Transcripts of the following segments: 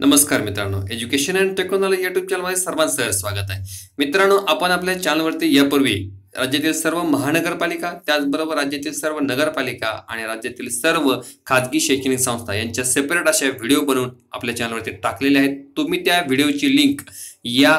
नमस्कार मित्रांनो. Education and technology YouTube चॅनलमध्ये सर्वांचं स्वागत आहे. मित्रांनो आपण आपल्या चॅनलवरती यापूर्वी राज्यातील सर्व महानगरपालिका त्याचबरोबर राज्यातील सर्व नगरपालिका आणि राज्यातील सर्व खाजगी शैक्षणिक संस्था यांच्या सेपरेट अशा व्हिडिओ बनवून आपल्या चॅनलवरती टाकलेले आहेत. तुम्ही त्या व्हिडिओची लिंक या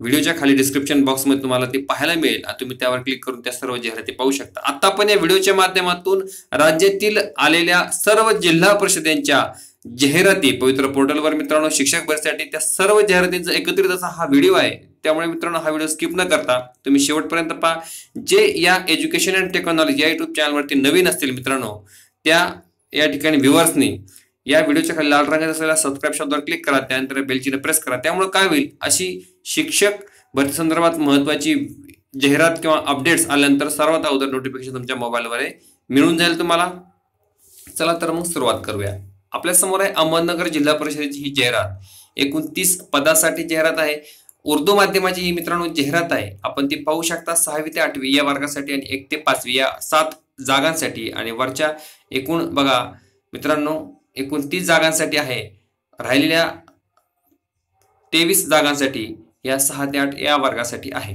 व्हिडिओच्या खाली डिस्क्रिप्शन बॉक्समध्ये तुम्हाला ती पाहायला मिळेल आणि तुम्ही त्यावर क्लिक करून त्या सर्व जाहिराती पाहू शकता. आता आपण या व्हिडिओच्या माध्यमातून राज्यातील आलेल्या सर्व जिल्हा परिषदेच्या जाहिराती पवित्र पोर्टलवर मित्रांनो शिक्षक भरतीसाठी त्या सर्व जाहिरातींचा एकत्रित असा हा व्हिडिओ आहे. त्यामुळे मित्रांनो हा व्हिडिओ स्किप न करता तुम्ही शेवटपर्यंत पहा. जे या एज्युकेशन अँड टेक्नॉलॉजी या युट्यूब चॅनलवरती नवीन असतील मित्रांनो त्या या ठिकाणी व्ह्युअर्सनी या व्हिडिओच्या खाली लाल रंगात असलेल्या सबस्क्राईब शब्दावर क्लिक करा. त्यानंतर बेलचीने प्रेस करा. त्यामुळे काय होईल? अशी शिक्षक भरती संदर्भात महत्वाची जाहिरात किंवा अपडेट्स आल्यानंतर सर्वात अगोदर नोटिफिकेशन तुमच्या मोबाईलवर मिळून जाईल तुम्हाला. चला तर मग सुरुवात करूया. आपल्यासमोर आहे अहमदनगर जिल्हा परिषदेची ही जाहिरात. एकूण तीस पदासाठी जाहिरात आहे. उर्दू माध्यमाची ही मित्रांनो जाहिरात आहे. आपण ती पाहू शकता सहावी ते आठवी या वर्गासाठी आणि एक ते पाचवी या सात जागांसाठी. आणि वरच्या एकूण बघा मित्रांनो एकूण तीस जागांसाठी आहे. राहिलेल्या तेवीस जागांसाठी या सहा ते आठ या वर्गासाठी आहे.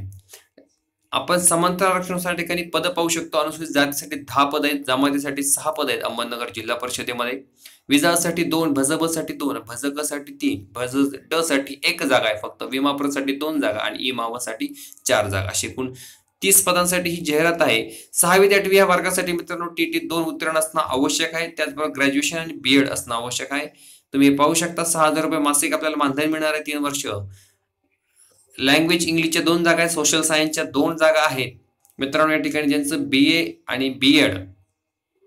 आपण समांतर आरक्षणाच्या ठिकाणी पद पाहू शकतो. अनुसूचित जातीसाठी दहा पद आहेत. जमातीसाठी सहा पद आहेत अहमदनगर जिल्हा परिषदेमध्ये. विजासाठी दोन भजबसाठी दोन भजकसाठी तीन भज ड साठी एक जागा आहे फक्त. विमाप्रसाठी दोन जागा आणि इमावासाठी चार जागा. अशी एकूण तीस पदांसाठी ही जाहिरात आहे. सहावी ते आठवी या वर्गासाठी मित्रांनो टी टी दोन उत्तीर्ण असणं आवश्यक आहे. त्याचबरोबर ग्रॅज्युएशन आणि बीएड असणं आवश्यक आहे. तुम्ही पाहू शकता सहा हजार रुपये मासिक आपल्याला मानधन मिळणार आहे तीन वर्ष. लँग्वेज इंग्लिशच्या दोन जागा आहेत सोशल सायन्सच्या दोन जागा आहेत. मित्रांनो या ठिकाणी ज्यांचं बी ए आणि बी एड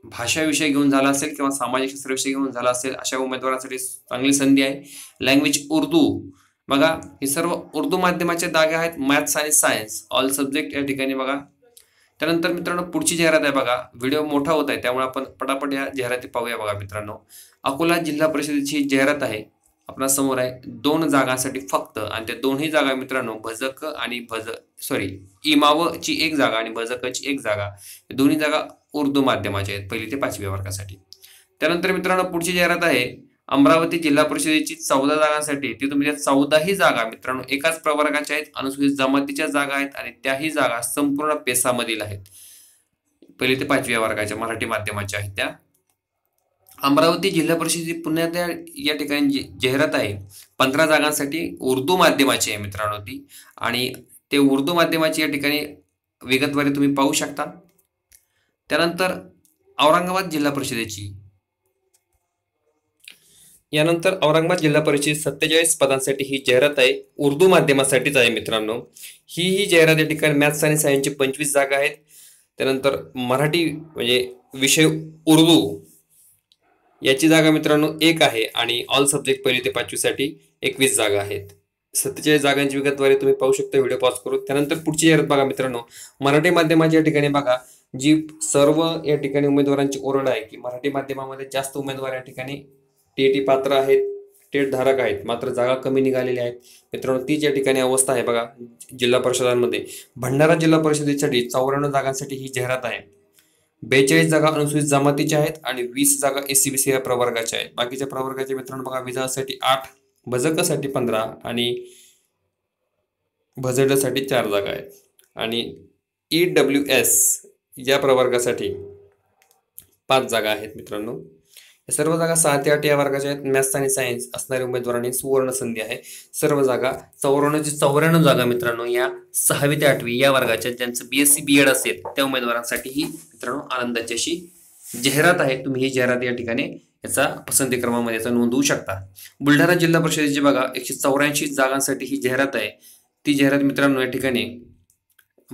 भाषाविषय घेऊन झाला असेल किंवा सामाजिक शास्त्रविषय घेऊन झाला असेल अशा उमेदवारांसाठी चांगली संधी आहे. लँग्वेज उर्दू बघा हे सर्व उर्दू माध्यमाच्या जागा आहेत मॅथ्स आणि सायन्स ऑल सब्जेक्ट या ठिकाणी बघा. त्यानंतर मित्रांनो पुढची जाहिरात आहे बघा. व्हिडिओ मोठा होत आहे त्यामुळे आपण पटापट या जाहिराती पाहूया बघा मित्रांनो. अकोला जिल्हा परिषदेची जाहिरात आहे. आपल्यासमोर आहे. दोन जागांसाठी फक्त आणि त्या दोन्ही जागा मित्रांनो भजक आणि भज सॉरी इमावची एक जागा आणि भजकची एक जागा. दोन्ही जागा उर्दू माध्यमाच्या आहेत पहिली ते पाचव्या वर्गासाठी. त्यानंतर मित्रांनो पुढची जाहिरात आहे अमरावती जिल्हा परिषदेची चौदा जागांसाठी. ती तुम्ही चौदाही जागा मित्रांनो एकाच प्रवर्गाच्या आहेत अनुसूचित जमातीच्या जागा आहेत आणि त्याही जागा संपूर्ण पेसामधील आहेत. पहिली ते पाचव्या वर्गाच्या मराठी माध्यमाच्या आहेत त्या. अमरावती जिल्हा परिषदेची पुण्यात या ठिकाणी जाहिरात आहे. पंधरा जागांसाठी उर्दू माध्यमाची आहे मित्रांनो ती. आणि ते उर्दू माध्यमाची या ठिकाणी विगतवारी तुम्ही पाहू शकता. त्यानंतर औरंगाबाद जिल्हा परिषदेची. यानंतर औरंगाबाद जिल्हा परिषद सत्तेचाळीस पदांसाठी ही जाहिरात आहे. उर्दू माध्यमासाठीच आहे मित्रांनो. ही ही जाहिरात या ठिकाणी मॅथ्स आणि सायन्सची पंचवीस जागा आहेत. त्यानंतर मराठी म्हणजे विषय उर्दू याची जागा मित्रांनो एक आहे आणि ऑल सब्जेक्ट पहिली ते पाचवीसाठी एकवीस जागा आहेत. सत्तेचाळीस जागांची विगतवारी तुम्ही पाहू शकता व्हिडिओ पॉज करू त्यानंतर पुढची जाहिरात बघा मित्रांनो. मराठी माध्यमाच्या ठिकाणी बघा जी सर्व या ठिकाणी उमेदवारांची ओरड आहे की मराठी माध्यमामध्ये जास्त उमेदवार या ठिकाणी टी टी पात्र आहेत टेट धारक आहेत मात्र जागा कमी निघालेल्या आहेत. मित्रांनो तीच या ठिकाणी अवस्था आहे बघा जिल्हा परिषदांमध्ये. भंडारा जिल्हा परिषदेसाठी चौऱ्याण्णव जागांसाठी ही जाहिरात आहे. बेचाळीस जागा अनुसूचित जमातीच्या आहेत आणि वीस जागा एस सी बी सी या प्रवर्गाच्या आहेत. बाकीच्या प्रवर्गाच्या मित्रांनो बघा विजासाठी आठ भजकसाठी पंधरा आणि भजडसाठी चार जागा आहेत. आणि ई डब्ल्यू एस या प्रवर्गासाठी पाच जागा आहेत मित्रांनो. सर्व जागा सहा ते आठ या वर्गाच्या आहेत. मॅथ्स आणि सायन्स असणाऱ्या उमेदवारांनी सुवर्ण संधी आहे. सर्व जागा चौऱ्याण्णवची चौऱ्याण्णव जागा मित्रांनो या सहावी ते आठवी या वर्गाच्या ज्यांचं बीएससी बी एड असेल त्या उमेदवारांसाठी ही मित्रांनो आनंदाची अशी जाहिरात आहे. तुम्ही ही जाहिरात या ठिकाणी याचा पसंती क्रमामध्ये याचा नोंदवू शकता. बुलढाणा जिल्हा परिषदेची बघा एकशे चौऱ्याऐंशी जागांसाठी ही जाहिरात आहे. ती जाहिरात मित्रांनो या ठिकाणी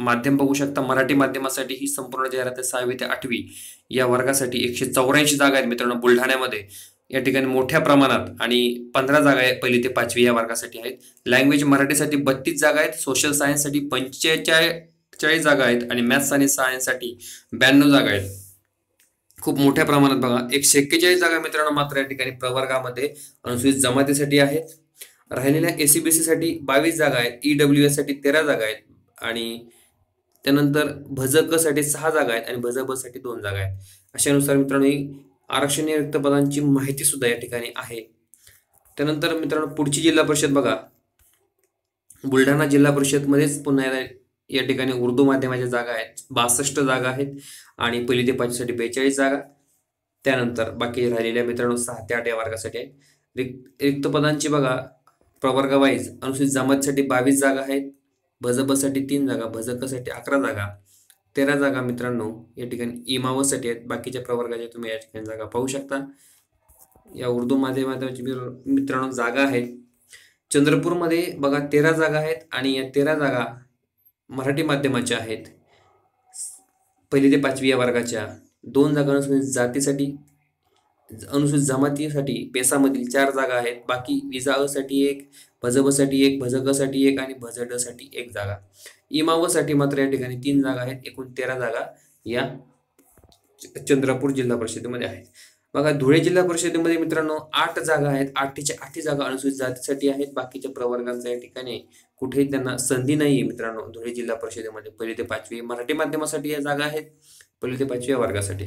माध्यम बघू शकता. मराठी माध्यमासाठी ही संपूर्ण जाहिरात आहे सहावी ते आठवी. या वर्गासाठी एकशे चौऱ्याऐंशी जागा आहेत मित्रांनो बुलढाण्यामध्ये. या ठिकाणी मोठ्या प्रमाणात आणि पंधरा जागा आहे पहिली ते पाचवी या वर्गासाठी आहेत. लँग्वेज मराठीसाठी बत्तीस जागा आहेत सोशल सायन्ससाठी पंचेचाळीस जागा आहेत आणि मॅथ्स आणि सायन्ससाठी ब्याण्णव जागा आहेत. खूप मोठ्या प्रमाणात बघा एकशे एक्केचाळीस जागा मित्रांनो मात्र या ठिकाणी प्रवर्गामध्ये अनुसूचित जमातीसाठी आहेत. राहिलेल्या एसीबीसीसाठी बावीस जागा आहेत ई डब्ल्यू एससाठी तेरा जागा आहेत आणि त्यानंतर भजकसाठी सहा जागा आहेत आणि भजबसाठी दोन जागा आहेत. अशानुसार मित्रांनो ही आरक्षणीय रिक्त पदांची माहिती सुद्धा या ठिकाणी आहे. त्यानंतर मित्रांनो पुढची जिल्हा परिषद बघा. बुलढाणा जिल्हा परिषदमध्येच पुन्हा या- ठिकाणी उर्दू माध्यमाच्या जागा आहेत. बासष्ट जागा आहेत आणि पहिली ते पाचवीसाठी बेचाळीस जागा. त्यानंतर बाकी राहिलेल्या मित्रांनो सहा ते आठ या वर्गासाठी आहेत. रिक्त रिक्त पदांची बघा. प्रवर्गावाईज अनुसूचित जमातीसाठी बावीस जागा आहेत. भजपसाठी तीन जागा भजकसाठी अकरा जागा तेरा जागा मित्रांनो या ठिकाणी इमावसाठी आहेत. बाकीच्या प्रवर्गाच्या तुम्ही या ठिकाणी जागा पाहू शकता. या उर्दू माध्यमाची मित्रांनो जागा आहेत. चंद्रपूरमध्ये बघा तेरा जागा आहेत आणि या तेरा जागा मराठी माध्यमाच्या आहेत. पहिली ते पाचवी या वर्गाच्या. दोन जागा जातीसाठी अनुसूचित जमातीसाठी पेसामधील चार जागा आहेत. बाकी विजासाठी एक भजबसाठी एक भजकसाठी एक आणि भजडसाठी एक जागा. इमावसाठी मात्र या ठिकाणी तीन जागा आहेत. एकूण तेरा जागा या च- चंद्रपूर जिल्हा परिषदेमध्ये आहेत. बघा धुळे जिल्हा परिषदेमध्ये मित्रांनो आठ जागा आहेत. आठच्या आठी जागा अनुसूचित जातीसाठी आहेत. बाकीच्या प्रवर्गांच्या या ठिकाणी कुठेही त्यांना संधी नाही आहे मित्रांनो. धुळे जिल्हा परिषदेमध्ये पहिली ते पाचवी मराठी माध्यमासाठी या जागा आहेत. पहिली ते पाचवी या वर्गासाठी.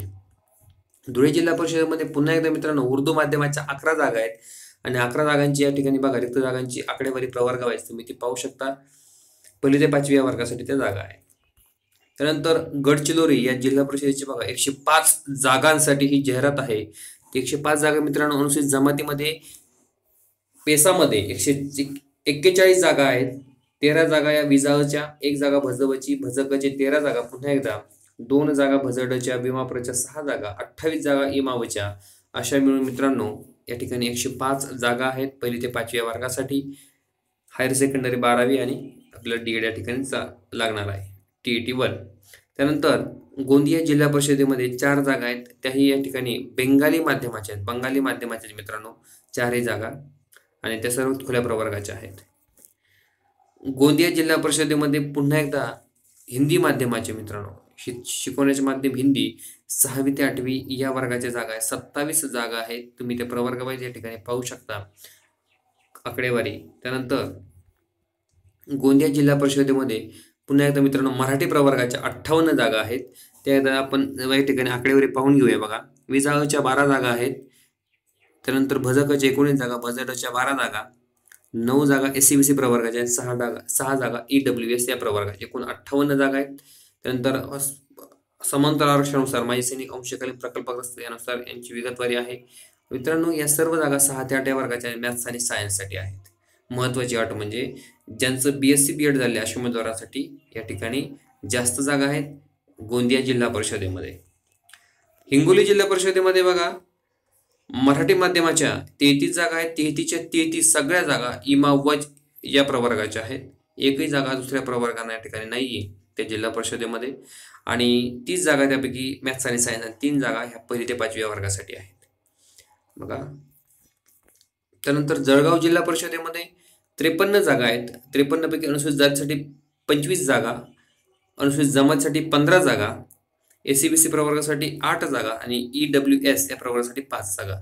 धुळे जिल्हा परिषदेमध्ये पुन्हा एकदा मित्रांनो उर्दू माध्यमाच्या अकरा जागा आहेत. आणि अकरा जागांची या ठिकाणी बघा रिक्त जागांची आकडेवारी प्रवर्ग वाईज तुम्ही ती पाहू शकता. पहिली ते पाचवी या वर्गासाठी त्या जागा आहेत. त्यानंतर गडचिरोली या जिल्हा परिषदेची बघा एकशे पाच जागांसाठी ही जाहिरात आहे. ती एकशे पाच जागा मित्रांनो अनुसूचित जमातीमध्ये पेसामध्ये एकशे एक्केचाळीस जागा आहेत. तेरा जागा या विजाच्या एक जागा भजवची भजकचे तेरा जागा पुन्हा एकदा दोन जागा भजडच्या विमाप्रच्या सहा जागा अठ्ठावीस जागा इमावच्या. अशा मिळून मित्रांनो या ठिकाणी एकशे पाच जागा आहेत. पहिली ते पाचव्या वर्गासाठी हायर सेकंडरी बारावी आणि आपल्याला डी एड या ठिकाणी चा- लागणार आहे. T E T one. त्यानंतर गोंदिया जिल्हा परिषदेमध्ये चार जागा आहेत. त्याही या ठिकाणी बेंगाली माध्यमाच्या आहेत. बंगाली माध्यमाच्या मित्रांनो चारही जागा. आणि त्या सर्व खुल्या प्रवर्गाच्या आहेत. गोंदिया जिल्हा परिषदेमध्ये पुन्हा एकदा हिंदी माध्यमाचे मित्रांनो शि शिकवण्याचे माध्यम हिंदी सहावी ते आठवी या वर्गाच्या जागा आहेत. सत्तावीस जागा आहेत. तुम्ही ते प्रवर्गवाईज या ठिकाणी पाहू शकता. आकडेवारी. त्यानंतर गोंदिया जिल्हा परिषदेमध्ये पुन्हा एकदा मित्रांनो मराठी प्रवर्गाच्या अठ्ठावन्न जागा आहेत. त्या एकदा आपण या ठिकाणी आकडेवारी पाहून घेऊया बघा. विजाळच्या बारा जागा आहेत. त्यानंतर भजकच्या एकोणीस जागा भजडच्या बारा जागा नऊ जागा एस सी बी सी प्रवर्गाच्या आहेत सहा जागा सहा जागा ई डब्ल्यू एस या प्रवर्गाच्या एकूण अठ्ठावन्न जागा आहेत. त्यानंतर समांतर आरक्षणानुसार माजी सैनिक अंशकालीन प्रकल्पग्रस्त यानुसार यांची विगतवारी आहे. मित्रांनो या सर्व जागा सहा ते आठ या वर्गाच्या मॅथ्स आणि सायन्ससाठी आहेत. महत्त्वाची अट म्हणजे ज्यांचं B S C B Ed झाले अशा उमेदवारांसाठी या ठिकाणी जास्त जागा आहेत गोंदिया जिल्हा परिषदेमध्ये. हिंगोली जिल्हा परिषदेमध्ये बघा मराठी माध्यमाच्या तेहतीस जागा आहेत. तेहतीसच्या तेहतीस सगळ्या जागा इमा वज या प्रवर्गाच्या आहेत. एकही जागा दुसऱ्या प्रवर्गांना या ठिकाणी नाही आहे त्या जिल्हा परिषदेमध्ये. आणि तीस जागा त्यापैकी मॅथ्स आणि सायन्स आणि तीन जागा ह्या पहिली ते पाचव्या वर्गासाठी आहेत. बघा. त्यानंतर जळगाव जिल्हा परिषदेमध्ये त्रेपन्न जागा आहेत. त्रेपन्नपैकी अनुसूचित जातीसाठी पंचवीस जागा अनुसूचित जमातीसाठी पंधरा जागा एस सी बी सी प्रवर्गासाठी आठ जागा आणि ई डब्ल्यू एस या प्रवर्गासाठी पाच जागा.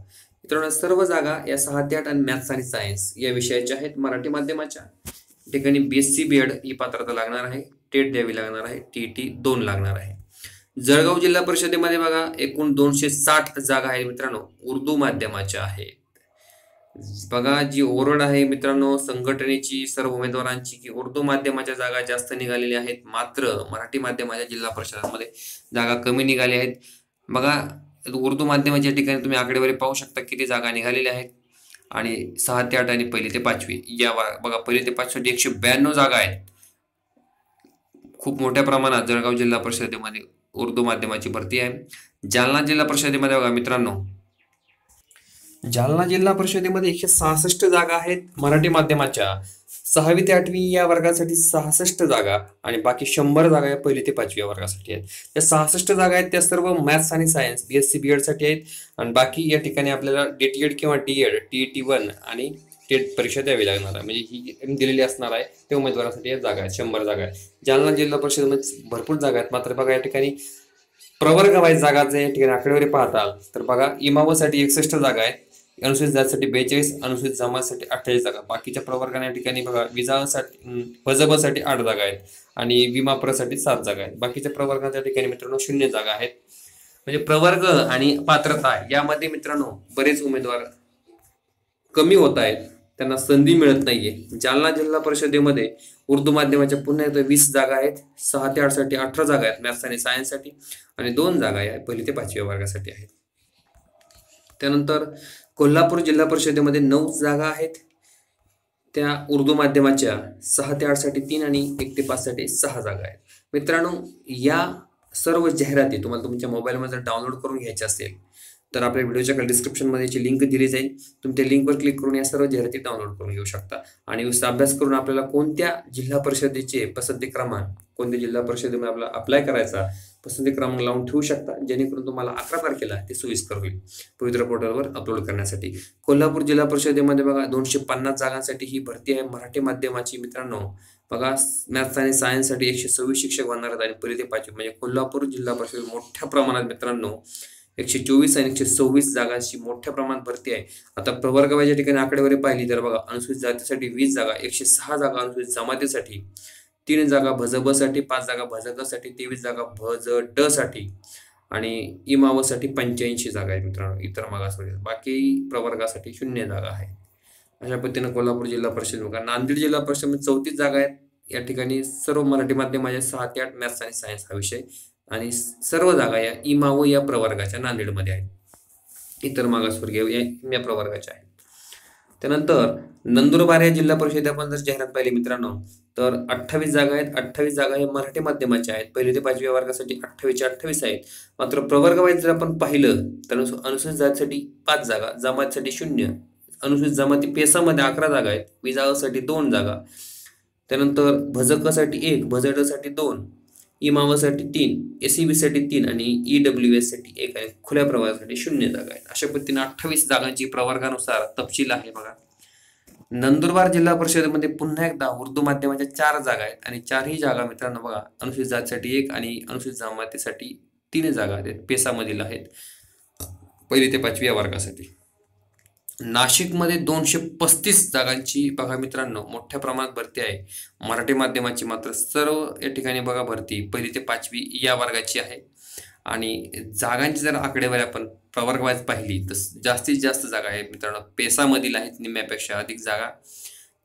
मित्रांनो सर्व जागा या सहा ते आठ आणि मॅथ्स आणि सायन्स या विषयाच्या आहेत मराठी माध्यमाच्या. ठिकाणी B S C B Ed ही पात्रता लागणार आहे. टेट द्यावी लागणार आहे टी टी दोन लागणार आहे. जळगाव जिल्हा परिषदेमध्ये बघा एकूण दोनशे साठ जागा आहे मित्रांनो उर्दू माध्यमाच्या आहेत. बघा जी ओरड आहे मित्रांनो संघटनेची सर्व उमेदवारांची की उर्दू माध्यमाच्या जागा जास्त निघालेल्या आहेत मात्र मराठी माध्यमाच्या जिल्हा परिषदांमध्ये जागा कमी निघाल्या आहेत. बघा उर्दू माध्यमाच्या ठिकाणी तुम्ही आकडेवारी पाहू शकता किती जागा निघालेल्या आहेत. आणि सहा ते आठ आणि पहिली ते पाचवी या बघा पहिली ते पाचवी एकशे ब्याण्णव जागा आहेत. खूप मोठ्या प्रमाणात जळगाव जिल्हा परिषदेमध्ये उर्दू माध्यमाची भरती आहे. जालना जिल्हा परिषदेमध्ये बघा मित्रांनो. जालना जिल्हा परिषदेमध्ये एकशे सहासष्ट जागा आहेत मराठी माध्यमाच्या. सहावी ते आठवी या वर्गासाठी सहासष्ट जागा आणि बाकी शंभर जागा या पहिली ते पाचवी या वर्गासाठी आहेत. त्या सहासष्ट जागा आहेत त्या सर्व मॅथ्स आणि science B S C B एडसाठी आहेत. आणि बाकी या ठिकाणी आपल्याला डी टी एड किंवा D Ed T T one आणि टेट परीक्षा द्यावी लागणार आहे. म्हणजे ही दिलेली असणार आहे त्या उमेदवारासाठी या जागा आहेत शंभर जागा आहेत जालना जिल्हा परिषदेमध्ये भरपूर जागा आहेत. मात्र बघा या ठिकाणी प्रवर्ग वाईज जागा जर या ठिकाणी आकडेवारी पाहताल तर बघा इमावासाठी एकसष्ट जागा आहेत अनुसूचित जातीसाठी बेचाळीस अनुसूचित जमासाठी अठ्ठेचाळीस जागा. बाकीच्या प्रवर्गाने या ठिकाणी बघा विजासाठी भजबसाठी आठ जागा आहेत आणि विमाप्रसाठी सात जागा आहेत. बाकीच्या प्रवर्गाच्या ठिकाणी मित्रांनो शून्य जागा आहेत. म्हणजे प्रवर्ग आणि पात्रता यामध्ये मित्रांनो बरेच उमेदवार कमी होत आहेत. त्यांना संधी मिळत नाहीये. जालना जिल्हा परिषदेमध्ये उर्दू माध्यमाच्या पुन्हा एकदा वीस जागा आहेत. सहा ते आठसाठी अठरा जागा आहेत मॅथ्स आणि सायन्ससाठी आणि दोन जागा या पहिली ते पाचव्या वर्गासाठी आहेत. त्यानंतर कोल्हापूर जिल्हा परिषदेमध्ये नऊ जागा आहेत. त्या उर्दू माध्यमाच्या सहा ते आठसाठी तीन आणि एक ते पाचसाठी सहा जागा आहेत. मित्रांनो या सर्व जाहिराती तुम्हाला तुमच्या मोबाईलमध्ये जर डाउनलोड करून घ्यायच्या असेल तर आपल्या व्हिडिओच्या डिस्क्रिप्शनमध्ये याची लिंक दिली जाईल. तुम्ही त्या लिंकवर क्लिक करून या सर्व जाहिराती डाउनलोड करून घेऊ शकता. आणि अभ्यास करून आपल्याला कोणत्या जिल्हा परिषदेचे पसंती क्रमांक कोणत्या जिल्हा परिषदेमध्ये आपला अप्लाय करायचा पसंती क्रमांक लावून ठेवू शकता. जेणेकरून तुम्हाला अकरा तारखेला ते सोयीस्कर होईल. पवित्र पोर्टलवर अपलोड करण्यासाठी. कोल्हापूर जिल्हा परिषदेमध्ये बघा दोनशे पन्नास जागांसाठी ही भरती आहे. मराठी माध्यमाची मित्रांनो बघा मॅथ्स आणि सायन्ससाठी एकशे सव्वीस शिक्षक होणार आहेत. आणि पहिले ते पाचवी. म्हणजे कोल्हापूर जिल्हा परिषद मोठ्या प्रमाणात मित्रांनो एकशे चोवीस आणि एकशे सव्वीस जागांची मोठ्या प्रमाणात भरती आहे. आता प्रवर्गव्याच्या ठिकाणी आकडेवारी पाहिली तर बघा अनुसूचित जातीसाठी वीस जागा एकशे सहा जागा अनुसूचित जमातीसाठी तीन जागा भजबसाठी पाच जागा भजगसाठी तेवीस जागा भज ड साठी आणि इमावसाठी पंच्याऐंशी जागा आहेत मित्रांनो इतर मागासवर्गीय. बाकी प्रवर्गासाठी शून्य जागा आहे. अशा पद्धतीनं कोल्हापूर जिल्हा परिषद बघा नांदेड जिल्हा परिषद चौतीस जागा आहेत. या ठिकाणी सर्व मराठी माध्यमाच्या सहा ते आठ मॅथ्स आणि सायन्स हा विषय आणि सर्व जागा या इमाव या प्रवर्गाच्या नांदेडमध्ये आहेत. इतर मागासवर्गीय या या प्रवर्गाच्या आहेत. त्यानंतर नंदुरबार या जिल्हा परिषद आपण जर जाहिरात पाहिली मित्रांनो तर अठ्ठावीस जागा आहेत. अठ्ठावीस जागा हे मराठी माध्यमाच्या आहेत. पहिली ते पाचव्या वर्गासाठी अठ्ठावीसच्या अठ्ठावीस आहेत. मात्र प्रवर्गवाईज जर आपण पाहिलं तर अनुसूचित जातीसाठी पाच जागा जमातीसाठी शून्य अनुसूचित जमाती पेसामध्ये अकरा जागा आहेत. विजासाठी दोन जागा. त्यानंतर भजकसाठी एक भजडसाठी दोन इमावासाठी तीन एस सी बीसाठी तीन आणि ई डब्ल्यू एससाठी एक आहे खुल्या प्रवर्गासाठी शून्य जागा आहेत. अशा पद्धतीने अठ्ठावीस जागांची प्रवर्गानुसार तपशील आहे बघा. नंदुरबार जिल्हा परिषदेमध्ये पुन्हा एकदा उर्दू माध्यमाच्या चार जागा आहेत आणि चारही जागा मित्रांनो बघा अनुसूचित जातीसाठी एक आणि अनुसूचित जमातीसाठी तीन जागा आहेत पेसामधील आहेत. पहिली ते पाचवी या वर्गासाठी. नाशिकमध्ये दोनशे पस्तीस जागांची बघा मित्रांनो मोठ्या प्रमाणात भरती आहे. मराठी माध्यमाची मात्र सर्व या ठिकाणी बघा भरती. पहिली ते पाचवी या वर्गाची आहे. आणि जागांची जर आकडेवारी आपण प्रवर्गवाईज पाहिली तर जास्तीत जास्त जागा आहे मित्रांनो. पेसामधील आहेत निम्म्यापेक्षा अधिक जागा.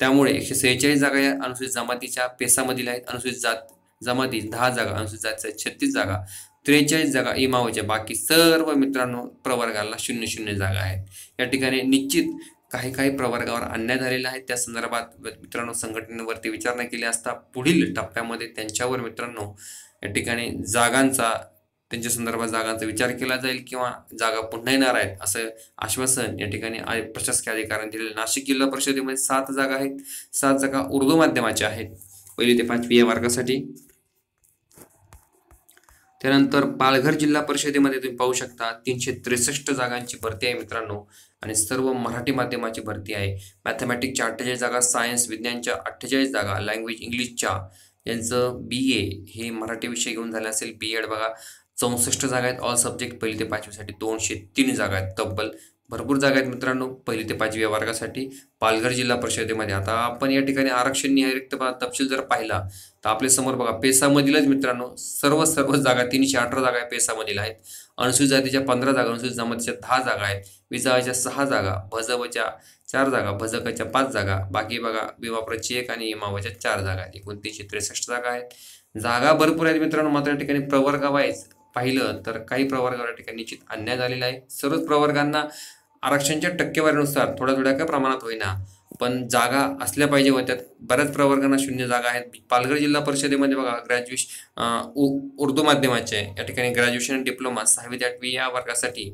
त्यामुळे एकशे सेहेचाळीस जागा या अनुसूचित जमातीच्या पेसामधील आहेत अनुसूचित जात जमाती दहा जागा अनुसूचित जातीच्या छत्तीस जागा. त्रेचाळीस जागा इमावच्या बाकी सर्व मित्रांनो प्रवर्गाला शून्य शून्य जागा आहेत. या ठिकाणी निश्चित काही काही प्रवर्गावर अन्याय झालेला आहे. त्या संदर्भात मित्रांनो संघटनेवरती विचारणा केली असता पुढील टप्प्यामध्ये त्यांच्यावर मित्रांनो या ठिकाणी जागांचा त्यांच्या संदर्भात जागांचा विचार केला जाईल किंवा जागा पुन्हा येणार आहेत असं आश्वासन या ठिकाणी प्रशासकीय अधिकाऱ्यांनी दिलेलं नाशिक जिल्हा परिषदेमध्ये सात जागा आहेत. सात जागा उर्दू माध्यमाच्या आहेत. पहिली ते पाचवी या वर्गासाठी त्यानंतर पालघर जिल्हा परिषदेमध्ये तुम्ही पाहू शकता तीनशे त्रेसष्ट जागांची भरती आहे मित्रांनो आणि सर्व मराठी माध्यमाची भरती आहे. मॅथमॅटिक्सच्या अठ्ठेचाळीस जागा सायन्स विज्ञानच्या अठ्ठेचाळीस जागा लँग्वेज इंग्लिशच्या यांचं बी ए हे मराठी विषय घेऊन झाले असेल. बी एड बघा चौसष्ट जागा आहेत. ऑल सब्जेक्ट पहिली ते पाचवीसाठी दोनशे तीन जागा आहेत. तब्बल भरपूर जागा आहेत मित्रांनो. पहिली ते पाचव्या वर्गासाठी पालघर जिल्हा परिषदेमध्ये. आता आपण या ठिकाणी आरक्षण निहारिक्त तपशील जर पाहिला तर आपल्यासमोर बघा पेसामधीलच मित्रांनो सर्व सर्व जागा तीनशे अठरा जागा पेसामधील आहेत. अनुसूचित जातीच्या पंधरा जागा अनुसूचित जमातीच्या दहा जागा आहेत. विजावाच्या सहा जागा भजवच्या चार जागा भजकाच्या पाच जागा बाकी बघा विमाप्रची एक आणि इमावाच्या चार जागा आहेत. एकूण तीनशे त्रेसष्ट जागा आहेत. जागा भरपूर आहेत मित्रांनो मात्र या ठिकाणी प्रवर्गावाईज पाहिलं तर काही प्रवर्गावर ठिकाणी निश्चित अन्याय झालेला आहे. सर्वच प्रवर्गांना आरक्षणच्या टक्केवारीनुसार थोड्या थोड्या काय प्रमाणात होईना. पण जागा असल्या पाहिजे व त्यात बऱ्याच प्रवर्गांना शून्य जागा आहेत. पालघर जिल्हा परिषदेमध्ये बघा ग्रॅज्युएशन उर्दू माध्यमाचे या ठिकाणी ग्रॅज्युएशन आणि डिप्लोमा सहावी ते आठवी या वर्गासाठी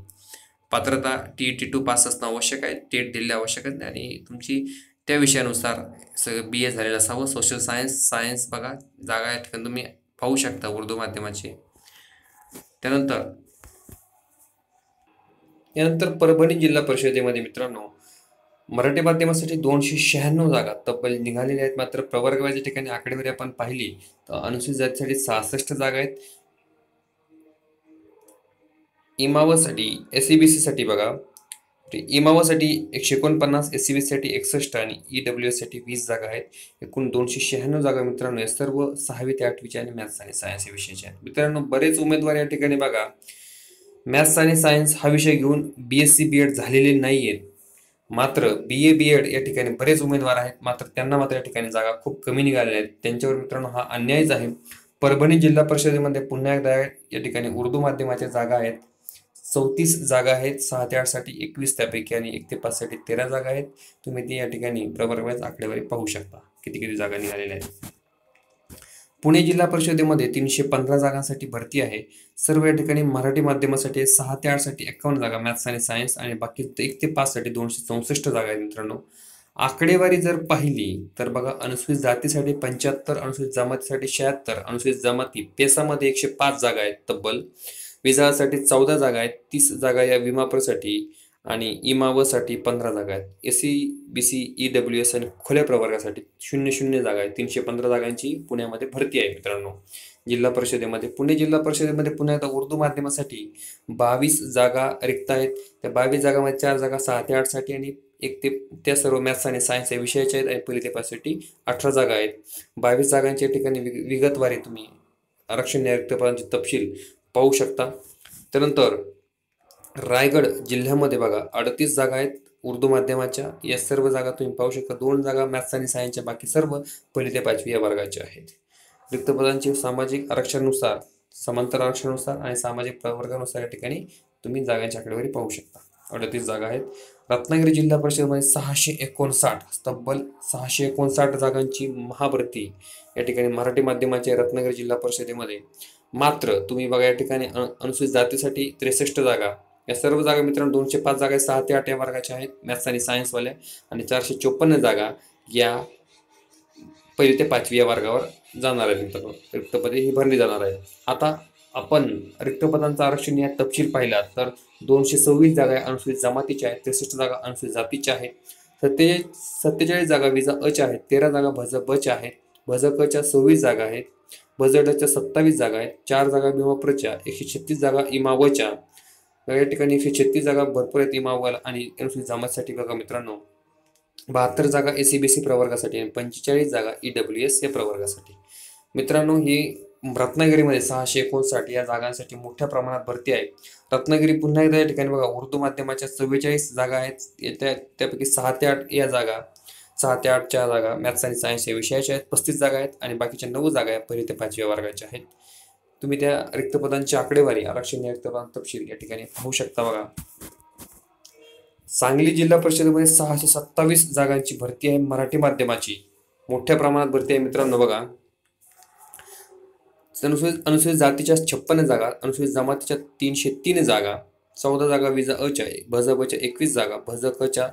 पात्रता टी टी टू पास असणं आवश्यक आहे. टेट दिले आवश्यक आहे. आणि तुमची त्या विषयानुसार सगळं बी ए झालेलं असावं. सोशल सायन्स सायन्स बघा. जागा या ठिकाणी तुम्ही पाहू शकता उर्दू माध्यमाची. त्यानंतर यानंतर परभणी जिल्हा परिषदेमध्ये मित्रांनो मराठी माध्यमासाठी दोनशे शहाण्णव जागा तब्बल निघालेल्या आहेत. मात्र प्रवर्गवाच्या ठिकाणी आकडेवारी आपण पाहिली तर अनुसूचित जातीसाठी सहासष्ट जागा आहेत. इमावासाठी एस सी बी साठी बघा इमावासाठी एकशे एकोणपन्नास एस सी बी साठी एकसष्ट आणि ई डब्ल्यू साठी वीस जागा आहेत. एकूण दोनशे शहाण्णव जागा मित्रांनो या सर्व सहावी ते आठवीच्या आणि मॅथ्स आणि सायन्स या विषयाच्या आहेत. मित्रांनो बरेच उमेदवार या ठिकाणी बघा मॅथ्स आणि सायन्स हा विषय घेऊन B S C B Ed झालेले नाही आहेत मात्र बी ए बी एड या ठिकाणी बरेच उमेदवार आहेत. मात्र त्यांना मात्र या ठिकाणी जागा खूप कमी निघालेल्या आहेत. त्यांच्यावर मित्रांनो हा अन्यायच आहे. परभणी जिल्हा परिषदेमध्ये पुन्हा एकदा या ठिकाणी उर्दू माध्यमाच्या जागा आहेत. चौतीस जागा आहेत. सहा ते आठसाठी एकवीस त्यापैकी आणि एक ते पाचसाठी तेरा जागा आहेत. तुम्ही ती या ठिकाणी प्रवर्गवाईज आकडेवारी पाहू शकता. किती किती जागा निघालेल्या आहेत. पुणे जिल्हा परिषदेमध्ये तीनशे पंधरा जागांसाठी भरती आहे. सर्व या ठिकाणी मराठी माध्यमासाठी सहा ते आठसाठी एकावन्न जागा मॅथ्स आणि सायन्स आणि बाकी एक ते पाचसाठी दोनशे चौसष्ट जागा आहेत मित्रांनो. आकडेवारी जर पाहिली तर बघा अनुसूचित जातीसाठी पंच्याहत्तर अनुसूचित जमातीसाठी शहात्तर अनुसूचित जमाती पेसामध्ये एकशे पाच जागा आहेत तब्बल. विजासाठी चौदा जागा आहेत. तीस जागा या विमापरसाठी आणि इमावसाठी पंधरा जागा आहेत. S C B C E W S आणि खुल्या प्रवर्गासाठी शून्य शून्य जागा आहेत. तीनशे पंधरा जागांची पुण्यामध्ये भरती आहे मित्रांनो. जिल्हा परिषदेमध्ये पुणे जिल्हा परिषदेमध्ये पुण्यात आता उर्दू माध्यमासाठी बावीस जागा रिक्त आहेत. त्या बावीस जागामध्ये चार जागा सहा ते आठसाठी आणि एक ते त्या सर्व मॅथ्स आणि सायन्स या विषयाच्या आहेत. आणि पहिली ते पाचसाठी अठरा जागा आहेत. बावीस जागांच्या ठिकाणी विग विगतवारी तुम्ही आरक्षण रिक्तपदांचे तपशील पाहू शकता. त्यानंतर रायगड जिल्ह्यामध्ये बघा अडतीस जागा आहेत उर्दू माध्यमाच्या. या सर्व जागा तुम्ही पाहू शकता. दोन जागा मॅथ्स आणि सायन्सच्या बाकी सर्व पहिली ते पाचवी या वर्गाच्या आहेत. रिक्तपदांची सामाजिक आरक्षणानुसार समांतर आरक्षणानुसार आणि सामाजिक प्रवर्गानुसार या ठिकाणी तुम्ही जागांच्या आकडेवारी पाहू शकता. अडतीस जागा आहेत. रत्नागिरी जिल्हा परिषदेमध्ये सहाशे एकोणसाठ तब्बल सहाशे एकोणसाठ जागांची महाभरती या ठिकाणी मराठी माध्यमाच्या रत्नागिरी जिल्हा परिषदेमध्ये. मात्र तुम्ही बघा या ठिकाणी अनुसूचित जातीसाठी त्रेसष्ट जागा या सर्व जागा मित्रांनो दोनशे पाच जागा सहा ते आठ या वर्गाच्या आहेत. मॅथ्स आणि सायन्सवाल्या आणि चारशे चोपन्न जागा या पहिली ते पाचवी या वर्गावर जाणार आहे मित्रांनो. रिक्तपदे ही भरली जाणार आहे आता आपण रिक्तपदांचा आरक्षण या तपशील पाहिला तर दोनशे सव्वीस जागा अनुसूचित जमातीच्या आहेत त्रेसष्ट जागा अनुसूचित जातीच्या आहेत सत्तेचाळीस सत्तेचाळीस जागा विजा अच्या आहेत तेरा जागा भज बच्या आहेत भज कच्या सव्वीस जागा आहेत भजडच्या सत्तावीस जागा आहेत चार जागा भीमाप्रच्या एकशे छत्तीस जागा इमावच्या या ठिकाणी एकशे छत्तीस जागा भरपूर आहेत इमावल आणि अनुसूचित जमातसाठी बघा मित्रांनो. बहात्तर जागा ए सी बी सी प्रवर्गासाठी आणि पंचेचाळीस जागा ई डब्ल्यू एस या प्रवर्गासाठी. मित्रांनो ही रत्नागिरीमध्ये सहाशे एकोणसाठ या जागांसाठी मोठ्या प्रमाणात भरती आहे. रत्नागिरी पुन्हा एकदा या ठिकाणी बघा उर्दू माध्यमाच्या चव्वेचाळीस जागा आहेत. त्या त्यापैकी सहा ते आठ या जागा सहा ते आठच्या जागा मॅथ्स आणि सायन्स या विषयाच्या आहेत. पस्तीस जागा आहेत आणि बाकीच्या नऊ जागा आहेत पहिली ते पाचव्या वर्गाच्या आहेत. तुम्ही त्या रिक्त पदांची आकडेवारी आरक्षण रिक्तपदान तपशील या ठिकाणी पाहू शकता बघा. सांगली जिल्हा परिषदेमध्ये सहाशे सत्तावीस जागांची भरती आहे मराठी माध्यमाची. मोठ्या प्रमाणात भरती आहे मित्रांनो बघा. अनुसूचित अनुसूचित जातीच्या छप्पन्न जागा अनुसूचित जमातीच्या तीनशे तीन जागा चौदा जागा विजा अच्या भजबच्या एकवीस जागा भजकच्या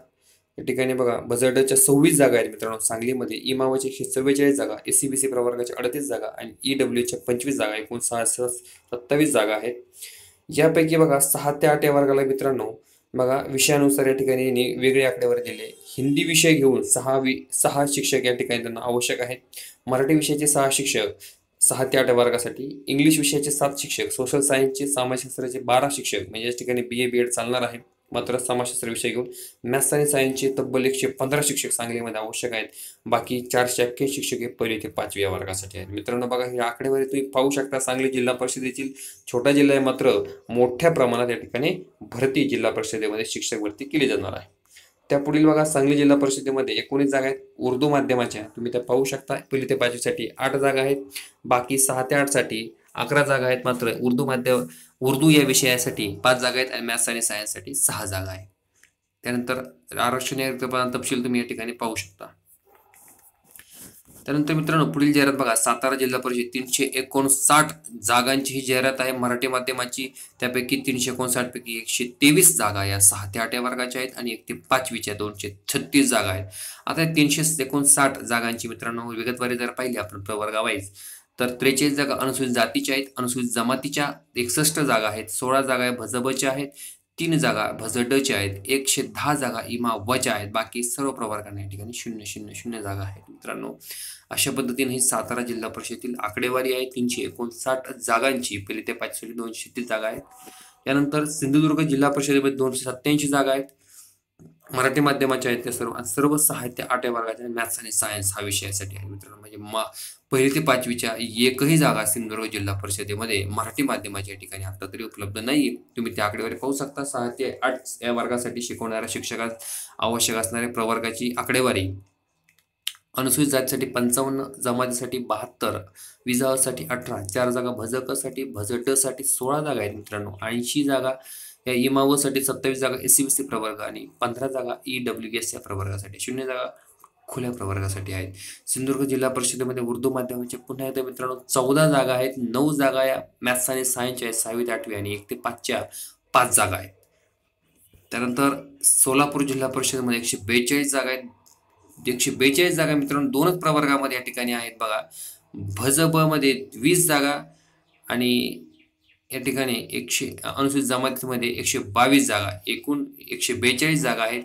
या ठिकाणी बघा बजडच्या सव्वीस जागा आहेत मित्रांनो सांगलीमध्ये. इमावाची एकशे चव्वेचाळीस जागा एस सी बी सी प्रवर्गाच्या अडतीस जागा आणि ई डब्ल्यूच्या पंचवीस जागा एकूण सहा सत्तावीस जागा आहेत. यापैकी बघा सहा ते आठ या वर्गाला मित्रांनो बघा विषयानुसार या ठिकाणी वेगळे आकडेवारी दिले. हिंदी विषय घेऊन सहा वि सहा शिक्षक या ठिकाणी त्यांना आवश्यक आहेत. मराठी विषयाचे सहा शिक्षक सहा ते आठ वर्गासाठी. इंग्लिश विषयाचे सात शिक्षक सोशल सायन्सचे समाजशास्त्राचे बारा शिक्षक म्हणजे या ठिकाणी बी ए बी एड चालणार आहे मात्र समाजशास्त्र विषय घेऊन मॅथ्स आणि सायन्सचे तब्बल एकशे पंधरा शिक्षक सांगलीमध्ये आवश्यक आहेत. बाकी चारशे एक्क्याऐंशी शिक्षक हे पहिली ते पाचव्या वर्गासाठी आहेत. मित्रांनो बघा हे आकडेवारी तुम्ही पाहू शकता. सांगली जिल्हा परिषदेतील छोटा जिल्हा आहे मात्र मोठ्या प्रमाणात या ठिकाणी भरती जिल्हा परिषदेमध्ये शिक्षक भरती केली जाणार आहे. त्या पुढील बघा सांगली जिल्हा परिषदेमध्ये एकोणीस जागा आहेत. उर्दू माध्यमाच्या तुम्ही त्या पाहू शकता. पहिली ते पाचवीसाठी आठ जागा आहेत. बाकी सहा ते आठसाठी अकरा जागा आहेत मात्र. उर्दू माध्यम उर्दू या विषयासाठी पाच जागा आहेत आणि मॅथ्स आणि सायन्ससाठी सहा जागा आहे त्यानंतर आरक्षण तपशील तुम्ही या ठिकाणी पाहू शकता. त्यानंतर मित्रांनो पुढील जाहिरात बघा. सातारा जिल्हा परिषद तीनशे एकोणसाठ जागांची ही जाहिरात आहे. मराठी माध्यमाची त्यापैकी तीनशे एकोणसाठ पैकी एकशे तेवीस जागा या सहा ते आठव्या वर्गाच्या आहेत आणि एक ते पाचवीच्या दोनशे छत्तीस जागा आहेत. आता तीनशे एकोणसाठ जागांची मित्रांनो विगतवारी जर पाहिली आपण प्रवर्गावाईज तर त्रेचाळीस जागा अनुसूचित जातीच्या आहेत अनुसूचित जमातीच्या एकसष्ट जागा आहेत सोळा जागा भजबच्या आहेत तीन जागा भजडच्या आहेत एकशे दहा जागा इमा वच्या आहेत बाकी सर्व प्रवर्गांना या ठिकाणी शून्य शून्य शून्य जागा आहेत. मित्रांनो अशा पद्धतीने ही सातारा जिल्हा परिषदेतील आकडेवारी आहे. तीनशे एकोणसाठ जागांची पहिली ते पाचशे दोनशे तीस जागा आहेत. त्यानंतर सिंधुदुर्ग जिल्हा परिषदेमध्ये दोनशे सत्याऐंशी जागा आहेत. मराठी माध्यमाचे आहेत ते सर्व सर्व साहित्य आठव्या वर्गाचे मॅथ्स आणि सायन्स हा विषयासाठी आहे. मित्रांनो म्हणजे मा पहिली ते पाचवीच्या एकही जागा सिंधुदुर्ग जिल्हा परिषदेमध्ये मराठी माध्यमाच्या ठिकाणी आता तरी उपलब्ध नाही तुम्ही त्या आकडेवारी पाहू शकता. साहित्य ते आठ या वर्गासाठी शिकवणाऱ्या शिक्षकास आवश्यक असणाऱ्या प्रवर्गाची आकडेवारी अनुसूचित जातीसाठी पंचावन्न जमातीसाठी बहात्तर विजासाठी अठरा चार जागा भजकसाठी भजटसाठी सोळा जागा आहेत मित्रांनो. ऐंशी जागा या इमावसाठी सत्तावीस जागा एस सी बी सी प्रवर्ग आणि पंधरा जागा ई डब्ल्यू एस या प्रवर्गासाठी शून्य जागा खुल्या प्रवर्गासाठी आहेत. सिंधुदुर्ग जिल्हा परिषदेमध्ये उर्दू माध्यमाचे पुन्हा एकदा मित्रांनो चौदा जागा आहेत नऊ जागा या मॅथ्स आणि सायन्सच्या आहेत सहावी ते आठवी आणि एक ते पाचच्या पाच जागा आहेत. त्यानंतर सोलापूर जिल्हा परिषदेमध्ये एकशे बेचाळीस जागा आहेत एकशे बेचाळीस जागा मित्रांनो दोनच प्रवर्गामध्ये या ठिकाणी आहेत बघा. भज वीस जागा आणि या ठिकाणी एकशे अनुसूचित जमातीमध्ये एकशे बावीस जागा. एकूण एकशे बेचाळीस जागा आहेत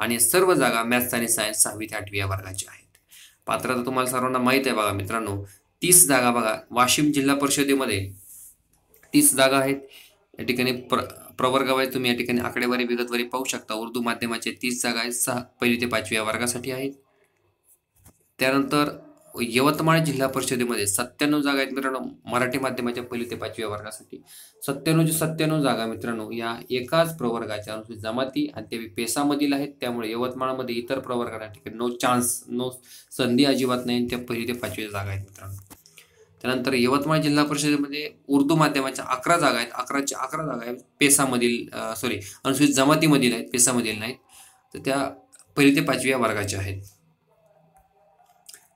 आणि सर्व जागा मॅथ्स आणि सायन्स सहावी ते आठवी या वर्गाच्या आहेत. पात्रता तुम्हाला सर्वांना माहीत आहे बघा मित्रांनो तीस जागा बघा. वाशिम जिल्हा परिषदेमध्ये तीस जागा आहेत. या ठिकाणी प्र प्रवर्गावाईज तुम्ही या ठिकाणी आकडेवारी विगतवारी पाहू शकता. उर्दू माध्यमाचे तीस जागा आहेत सहा पहिली ते पाचवी या वर्गासाठी आहेत. त्यानंतर यवतमाळ जिल्हा परिषदेमध्ये सत्त्याण्णव जागा आहेत मित्रांनो मराठी माध्यमाच्या पहिली ते पाचव्या वर्गासाठी. सत्त्याण्णवची सत्त्याण्णव जागा मित्रांनो या एकाच प्रवर्गाच्या अनुसूचित जमाती आणि ते पेसामधील आहेत. त्यामुळे यवतमाळमध्ये इतर प्रवर्गाला ठिकाणी नो चान्स नो संधी अजिबात नाही त्या पहिली ते पाचवी जागा आहेत मित्रांनो. त्यानंतर यवतमाळ जिल्हा परिषदेमध्ये उर्दू माध्यमाच्या अकरा जागा आहेत. अकराच्या अकरा जागा आहेत. पेसामधील सॉरी अनुसूचित जमातीमधील आहेत. पेसामधील नाहीत. तर त्या पहिली ते पाचवी या वर्गाच्या आहेत.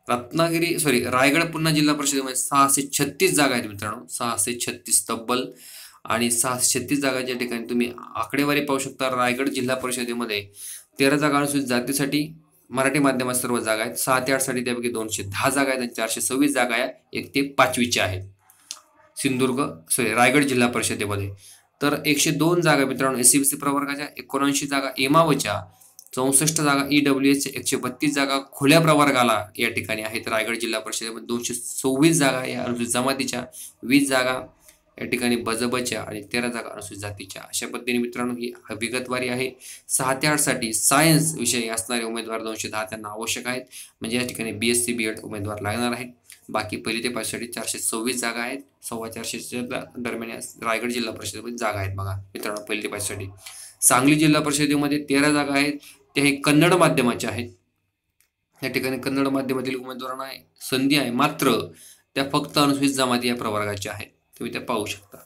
रत्नागिरी सॉरी रायगड पुन्हा जिल्हा परिषदेमध्ये सहाशे छत्तीस जागा आहेत मित्रांनो. सहाशे छत्तीस तब्बल आणि सहाशे छत्तीस जागाच्या ठिकाणी तुम्ही आकडेवारी पाहू शकता. रायगड जिल्हा परिषदेमध्ये तेरा जागा अनुसूचित जातीसाठी मराठी माध्यमात सर्व जागा आहेत. सहा ते आठसाठी त्यापैकी दोनशे दहा जागा आहेत आणि चारशे सव्वीस जागा या एक ते पाचवीच्या आहेत. सिंधुदुर्ग सॉरी रायगड जिल्हा परिषदेमध्ये. तर एकशे दोन जागा मित्रांनो एस सी बी सी प्रवर्गाच्या एकोणऐंशी जागा एमावच्या चौसष्ट जागा ई डब्ल्यू एच एकशे बत्तीस जागा खुल्या प्रवर्गाला या ठिकाणी आहेत. रायगड जिल्हा परिषदेमध्ये दोनशे सव्वीस जागा या अनुसूचित जमातीच्या वीस जागा या ठिकाणी बजबच्या आणि तेरा जागा अनुसूचित जातीच्या. अशा पद्धतीने मित्रांनो ही विगतवारी आहे. सहा ते आठसाठी सायन्स विषयी असणारे उमेदवार दोनशे दहा त्यांना आवश्यक आहेत. म्हणजे या ठिकाणी B S C B Ed उमेदवार लागणार आहेत. बाकी पहिली ते पाचसाठी चारशे सव्वीस जागा आहेत. सव्वा चारशेच्या दरम्यान रायगड जिल्हा परिषदेमध्ये जागा आहेत बघा. मित्रांनो पहिली ते पाचसाठी. सांगली जिल्हा परिषदेमध्ये तेरा जागा आहेत. त्या हे कन्नड माध्यमाच्या आहेत. या ठिकाणी कन्नड माध्यमातील उमेदवारांना संधी आहे मात्र त्या फक्त अनुसूचित जमाती या प्रवर्गाच्या आहेत. तुम्ही त्या पाहू शकता.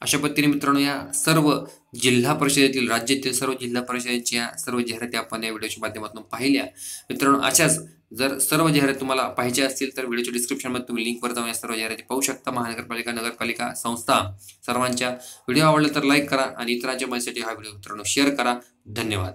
अशा पद्धतीने मित्रांनो या सर्व जिल्हा परिषदेतील राज्यातील सर्व जिल्हा परिषदेच्या सर्व जाहिराती आपण या व्हिडिओच्या माध्यमातून पाहिल्या. मित्रांनो अशाच जर सर्व जाहिरात तुम्हाला पाहिजे असतील तर व्हिडिओच्या डिस्क्रिप्शनमध्ये तुम्ही लिंकवर जाऊन या सर्व जाहिराती पाहू शकता. महानगरपालिका नगरपालिका संस्था सर्वांच्या. व्हिडिओ आवडला तर लाईक करा आणि इतरांच्या माहितीसाठी हा व्हिडिओ मित्रांनो शेअर करा. धन्यवाद.